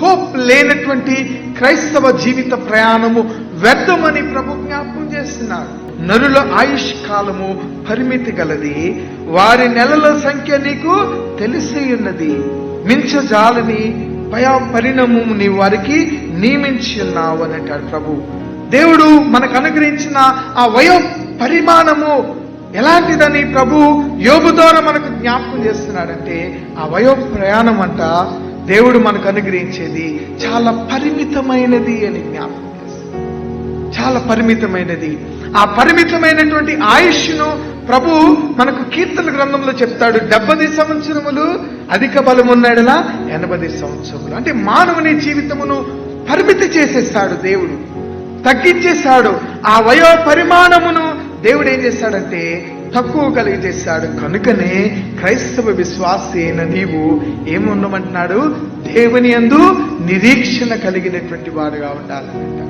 Hope లేనటువంటి క్రైస్తవ జీవిత ప్రయాణము వ్యర్థమని ప్రభు జ్ఞాపకం చేస్తున్నారు నరుల ఆయుష్ కాలము పరిమితి గలది వారి నెలల సంఖ్య నీకు తెలిసి ఉన్నది. మించజాలని భయ పరిణామము నీ వారికి నియమించి ఉన్నావు అని అంటాడు ప్రభు. దేవుడు మనకు అనుగ్రహించిన ఆ వయో పరిమాణము ఎలాంటిదని ప్రభు యోగు ద్వారా మనకు జ్ఞాపకం చేస్తున్నాడంటే ఆ వయో ప్రయాణం అంట దేవుడు మనకు అనుగ్రహించేది చాలా పరిమితమైనది అని జ్ఞాపకం చాలా పరిమితమైనది. ఆ పరిమితమైనటువంటి ఆయుష్ను ప్రభు మనకు కీర్తన గ్రంథంలో చెప్తాడు. డెబ్బది సంవత్సరములు అధిక బలం ఉన్నాడలా ఎనభై సంవత్సరములు. అంటే మానవుని జీవితమును పరిమితి చేసేస్తాడు దేవుడు. తగ్గించేస్తాడు. ఆ వయో పరిమాణమును దేవుడు ఏం చేస్తాడంటే తక్కువ కలిగజేస్తాడు. కనుకనే క్రైస్తవ విశ్వాసి అయిన నీవు ఏముండమంటున్నాడు? దేవుని యందు నిరీక్షణ కలిగినటువంటి వాడుగా ఉండాలంట.